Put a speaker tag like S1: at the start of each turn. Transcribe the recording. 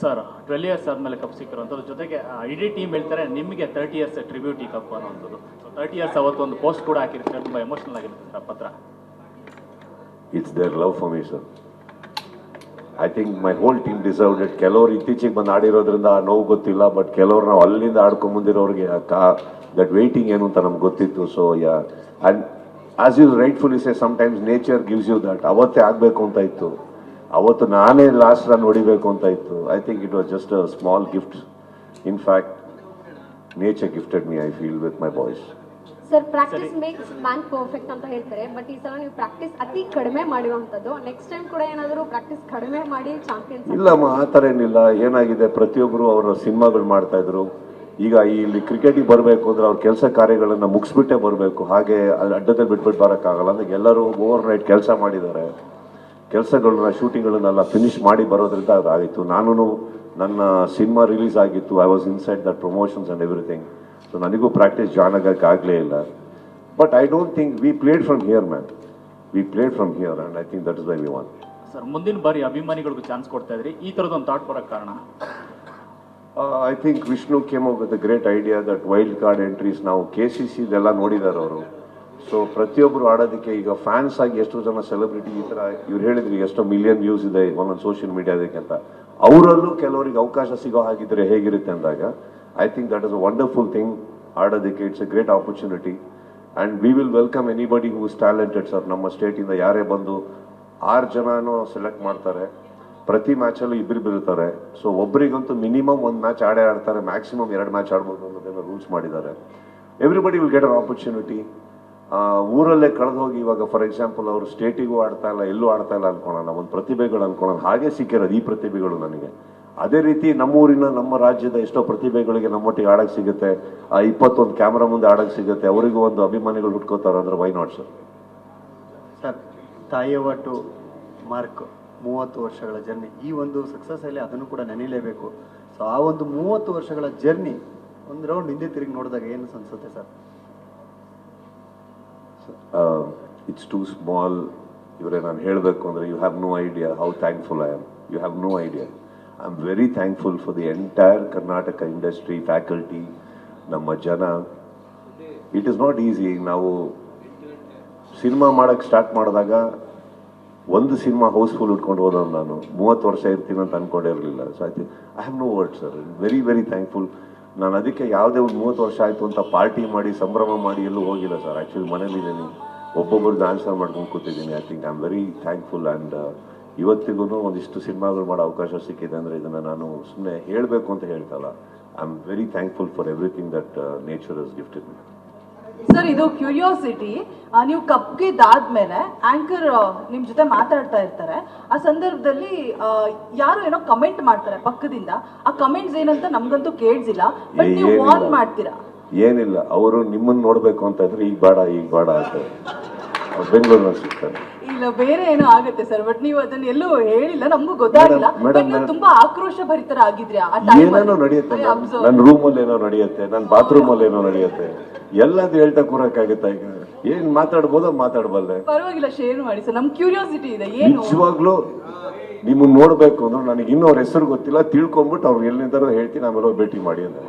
S1: Sir twelve years ಆದಮೇಲೆ cup ಸಿಕ್ಕಿರುವಂಥದ್ದು ಜೊತೆಗೆ ಇಡೀ ಟೀಮ್ ಹೇಳ್ತಾರೆ, ನಿಮಗೆ ತರ್ಟಿ ಇಯರ್ಸ್ ಟ್ರಿಬ್ಯೂಟ್ ಕಪ್ ಅನ್ನೋಂಥದ್ದು ಸೊ ತರ್ಟಿ ಇಯರ್ಸ್ ಅವತ್ತು ಒಂದು ಪೋಸ್ಟ್ ಕೂಡ ಹಾಕಿರ್ತಾರೆ, ತುಂಬ ಎಮೋಷನಲ್ ಆಗಿರುತ್ತೆ ಸರ್, ಪತ್ರ.
S2: It's there love for me sir I think my whole team deserve it ಕೆಲವರು ಇತ್ತೀಚೆಗೆ ಬಂದು ಆಡಿರೋದ್ರಿಂದ ಆ ನೋವು ಗೊತ್ತಿಲ್ಲ ಬಟ್ ಕೆಲವರು ನಾವು ಅಲ್ಲಿಂದ ಆಡ್ಕೊಂಡ್ ಬಂದಿರೋರಿಗೆ ದಟ್ ವೇಟಿಂಗ್ ಏನು ಅಂತ ನಮ್ಗೆ ಗೊತ್ತಿತ್ತು. So yeah and as you rightfully say times nature gives you that ಅವತ್ತೇ ಆಗಬೇಕು ಅಂತ ಇತ್ತು. ಅವತ್ತು ನಾನೇ ಲಾಸ್ಟ್ ರನ್ ಹೊಡಿಬೇಕು ಅಂತ ಇತ್ತು. I think it was just a small gift in fact nature gifted me I feel with my boys
S3: sir practice makes man perfect ಅಂತ ಹೇಳ್ತಾರೆ. ಬಟ್ ಈ ಸಲ ನೀವು ಪ್ರಾಕ್ಟೀಸ್ ಅತಿ ಕಡಿಮೆ ಮಾಡಿರುವಂಥದ್ದು. ನೆಕ್ಸ್ಟ್ ಟೈಮ್ ಕೂಡ ಏನಾದರೂ ಪ್ರಾಕ್ಟೀಸ್ ಕಡಿಮೆ ಮಾಡಿ ಚಾಂಪಿಯನ್ಸ್
S2: ಇಲ್ಲಮ್ಮ ಆ ಥರ ಏನಿಲ್ಲ. ಏನಾಗಿದೆ? ಪ್ರತಿಯೊಬ್ಬರು ಅವರ ಸಿನಿಮಾಗಳು ಮಾಡ್ತಾ ಇದ್ರು. ಈಗ ಇಲ್ಲಿ ಕ್ರಿಕೆಟಿಗೆ ಬರಬೇಕು ಅಂದ್ರೆ ಅವ್ರ ಕೆಲಸ ಕಾರ್ಯಗಳನ್ನು ಮುಗಿಸ್ಬಿಟ್ಟೇ ಬರಬೇಕು. ಹಾಗೆ ಅಡ್ಡದಲ್ಲಿ ಬಿಟ್ಬಿಟ್ಟು ಬರೋಕ್ಕಾಗಲ್ಲ. ಅಂದ್ರೆ ಎಲ್ಲರೂ ಓವರ್ ನೈಟ್ ಕೆಲಸ ಮಾಡಿದ್ದಾರೆ. ಕೆಲಸಗಳನ್ನ ಶೂಟಿಂಗ್ಗಳನ್ನೆಲ್ಲ ಫಿನಿಶ್ ಮಾಡಿ ಬರೋದ್ರಿಂದ ಅದಾಗಿತ್ತು. ನಾನು ನನ್ನ ಸಿನಿಮಾ ರಿಲೀಸ್ ಆಗಿತ್ತು. I was inside that promotions and everything so ನನಗೂ ಪ್ರಾಕ್ಟೀಸ್ ಜಾಯ್ನ್ ಆಗೋಕ್ಕೆ ಆಗಲೇ ಇಲ್ಲ. But I don't think we played from here man we played from here and I think that is why we won
S1: sir ಮುಂದಿನ ಬಾರಿ ಅಭಿಮಾನಿಗಳಿಗೂ chance ಕೊಡ್ತಾ ಇದ್ರಿ. ಈ ಥರದೊಂದು thought ಬರೋಕ್ಕೆ ಕಾರಣ?
S2: I think Vishnu came with great idea that wild card entries ನಾವು K C ಸಿದೆಲ್ಲ ನೋಡಿದ್ದಾರೆ ಅವರು. ಸೊ ಪ್ರತಿಯೊಬ್ಬರು ಆಡೋದಕ್ಕೆ ಈಗ ಫ್ಯಾನ್ಸ್ ಆಗಿ ಎಷ್ಟೋ ಜನ ಸೆಲೆಬ್ರಿಟಿ ಈ ಥರ ಇವ್ರು ಹೇಳಿದ್ರು ಎಷ್ಟೋ ಮಿಲಿಯನ್ ವ್ಯೂಸ್ ಇದೆ ಒಂದೊಂದು ಸೋಷಿಯಲ್ ಮೀಡಿಯಾದಕ್ಕೆ ಅಂತ. ಅವರಲ್ಲೂ ಕೆಲವರಿಗೆ ಅವಕಾಶ ಸಿಗೋ ಹಾಗಿದ್ರೆ ಹೇಗಿರುತ್ತೆ ಅಂದಾಗ I think that is a wonderful thing ಆಡೋದಕ್ಕೆ. It's a great opportunity and we will welcome anybody who is talented sir ನಮ್ಮ ಸ್ಟೇಟಿಂದ ಯಾರೇ ಬಂದು ಆರು ಜನನೂ ಸೆಲೆಕ್ಟ್ ಮಾಡ್ತಾರೆ. ಪ್ರತಿ ಮ್ಯಾಚಲ್ಲೂ ಇಬ್ಬರು ಬೀಳ್ತಾರೆ ಸೊ ಒಬ್ಬರಿಗಂತೂ ಮಿನಿಮಮ್ ಒಂದು ಮ್ಯಾಚ್ ಆಡೇ ಆಡ್ತಾರೆ ಮ್ಯಾಕ್ಸಿಮಮ್ ಎರಡು ಮ್ಯಾಚ್ ಆಡ್ಬೋದು ಅನ್ನೋದನ್ನು ರೂಲ್ಸ್ ಮಾಡಿದ್ದಾರೆ. Everybody will get an opportunity ಊರಲ್ಲೇ ಕಳೆದು ಹೋಗಿ ಇವಾಗ ಫಾರ್ ಎಕ್ಸಾಂಪಲ್ ಅವರು ಸ್ಟೇಟಿಗೂ ಆಡ್ತಾ ಇಲ್ಲ, ಎಲ್ಲೂ ಆಡ್ತಾ ಇಲ್ಲ ಅನ್ಕೊಳ್ಳೋಣ, ಒಂದು ಪ್ರತಿಭೆಗಳು ಅನ್ಕೊಳ್ಳೋಣ, ಹಾಗೆ ಸಿಕ್ಕಿರೋದು ಈ ಪ್ರತಿಭೆಗಳು ನನಗೆ. ಅದೇ ರೀತಿ ನಮ್ಮೂರಿನ ನಮ್ಮ ರಾಜ್ಯದ ಎಷ್ಟೋ ಪ್ರತಿಭೆಗಳಿಗೆ ನಮ್ಮೊಟ್ಟಿಗೆ ಆಡಕ್ಕೆ ಸಿಗುತ್ತೆ, ಆ, ಇಪ್ಪತ್ತೊಂದು ಕ್ಯಾಮ್ರಾ ಮುಂದೆ ಆಡಕ್ಕೆ ಸಿಗುತ್ತೆ, ಅವರಿಗೂ ಒಂದು ಅಭಿಮಾನಿಗಳು ಹುಟ್ಕೋತಾರೆ, ಅಂದ್ರೆ ವೈ ನಾಟ್ ಸರ್
S4: ಸರ್ ತಾಯಿಯವ ಟು ಮಾರ್ಕ್ ಮೂವತ್ತು ವರ್ಷಗಳ ಜರ್ನಿ ಈ ಒಂದು ಸಕ್ಸಸ್ ಅಲ್ಲಿ ಅದನ್ನು ಕೂಡ ನೆನೆಯಲೇಬೇಕು ಸೊ ಆ ಒಂದು ಮೂವತ್ತು ವರ್ಷಗಳ ಜರ್ನಿ ಒಂದು ರೌಂಡ್ ಹಿಂದೆ ತಿರುಗಿ ನೋಡಿದಾಗ ಏನು ಅನಿಸುತ್ತೆ ಸರ್
S2: ಇಟ್ಸ್ ಟೂ ಸ್ಮಾಲ್ ಇವರೇ, ನಾನು ಹೇಳಬೇಕು ಅಂದರೆ you have no idea how thankful I am you have no idea I am very thankful for the entire Karnataka industry faculty ನಮ್ಮ ಜನ. ಇಟ್ ಇಸ್ ನಾಟ್ ಈಸಿ ನಾವು ಸಿನಿಮಾ ಮಾಡೋಕ್ಕೆ start ಮಾಡಿದಾಗ ಒಂದು ಸಿನಿಮಾ ಹೌಸ್ಫುಲ್ ಉಟ್ಕೊಂಡು ಹೋದವನು ನಾನು. ಮೂವತ್ತು ವರ್ಷ ಇರ್ತೀನಿ ಅಂತ ಅಂದ್ಕೊಂಡಿರಲಿಲ್ಲ so I I have no word sir very very thankful ನಾನು ಅದಕ್ಕೆ ಯಾವುದೇ ಒಂದು ಮೂವತ್ತು ವರ್ಷ ಆಯಿತು ಅಂತ ಪಾರ್ಟಿ ಮಾಡಿ, ಸಂಭ್ರಮ ಮಾಡಿ ಎಲ್ಲೂ ಹೋಗಿಲ್ಲ ಸರ್. ಆ್ಯಕ್ಚುಲಿ ಮನೇಲಿದ್ದೀನಿ ಒಬ್ಬೊಬ್ಬರದ್ದು ಆನ್ಸರ್ ಮಾಡ್ಕೊಂಡು ಕೂತಿದ್ದೀನಿ I think I am very thankful and ಇವತ್ತಿಗೂ ಒಂದಿಷ್ಟು ಸಿನಿಮಾಗಳು ಮಾಡೋ ಅವಕಾಶ ಸಿಕ್ಕಿದೆ ಅಂದರೆ ಇದನ್ನು ನಾನು ಸುಮ್ಮನೆ ಹೇಳಬೇಕು ಅಂತ ಹೇಳ್ತಲ್ಲ. I am very thankful for everything that nature is gifted me
S5: sir ಇದು ಕ್ಯೂರಿಯಾಸಿಟಿ ನೀವು ಕಪ್ಗಿದ್ದಾದ್ಮೇಲೆ ಆಂಕರ್ ನಿಮ್ ಜೊತೆ ಮಾತಾಡ್ತಾ ಇರ್ತಾರೆ. ಆ ಸಂದರ್ಭದಲ್ಲಿ ಯಾರು ಏನೋ ಕಮೆಂಟ್ ಮಾಡ್ತಾರೆ ಪಕ್ಕದಿಂದ. ಆ ಕಮೆಂಟ್ಸ್ ಏನಂತ ನಮ್ಗಂತೂ ಕೇಳ್ಸಿಲ್ಲ. ಬಟ್ ನೀವು. ವಾರ್ನ್ ಮಾಡ್ತೀರಾ?
S2: ಏನಿಲ್ಲ. ಅವರು ನಿಮ್ಮನ್ನ ನೋಡಬೇಕು ಅಂತ ಇದ್ರೆ ಈಗ ಬೇಡ ಈಗ ಬೇಡ ಅಂತ. ಬೆಂಗಳೂರಿನಲ್ಲಿ
S5: ಇಲ್ಲ ಬೇರೆ ಏನೋ ಆಗುತ್ತೆ ಸರ್ ಬಟ್ ನೀವು ಅದನ್ನ ಎಲ್ಲೂ ಹೇಳಿಲ್ಲ ನಮಗೂ ಗೊತ್ತಾಗಿಲ್ಲ
S2: Madam, madam,
S5: ಬಟ್ ನೀವು
S2: madam.
S5: ತುಂಬಾ ಆಕ್ರೋಶ ಭರಿತರ ಆಗಿದ್ರಿ ಆ time
S2: ಏನೇನೋ
S5: ಅಲ್ಲಿ.
S2: ನಡೆಯುತ್ತೆ
S5: I ರೂಮ್
S2: ನನ್ನ ರೂಮಲ್ಲಿ ಏನೋ ನಡೆಯುತ್ತೆ ನನ್ನ ಬಾತ್ರೂಮ್ ಅಲ್ಲಿ ಏನೋ ನಡೆಯುತ್ತೆ. ಎಲ್ಲದು ಹೇಳ್ತಾ ಕೂರಕ್ಕಾಗತ್ತಾ ಈಗ? ಏನ್ ಮಾತಾಡ್ಬೋದೋ ಮಾತಾಡ್ಬಲ್ಲೆ.
S5: ಪರವಾಗಿಲ್ಲ ಶೇರ್ ಮಾಡಿ ಸರ್ ನಮ್ ಕ್ಯೂರಿಯಾಸಿಟಿ ಇದೆ ಏನು?
S2: ನಿಜವಾಗ್ಲೂ ನಿಮ್ಮನ್ನ ನೋಡ್ಬೇಕು ಅಂದ್ರೆ ನನಗೆ ಇನ್ನೂ ಅವ್ರ ಹೆಸರು ಗೊತ್ತಿಲ್ಲ ತಿಳ್ಕೊಂಬಿಟ್ಟು ಅವ್ರು ಎಲ್ಲಿಂದಾರೋ ಹೇಳ್ತೀನಿ ಆಮೇಲೆ ಹೋಗಿ ಭೇಟಿ ಮಾಡಿ ಅಂತ.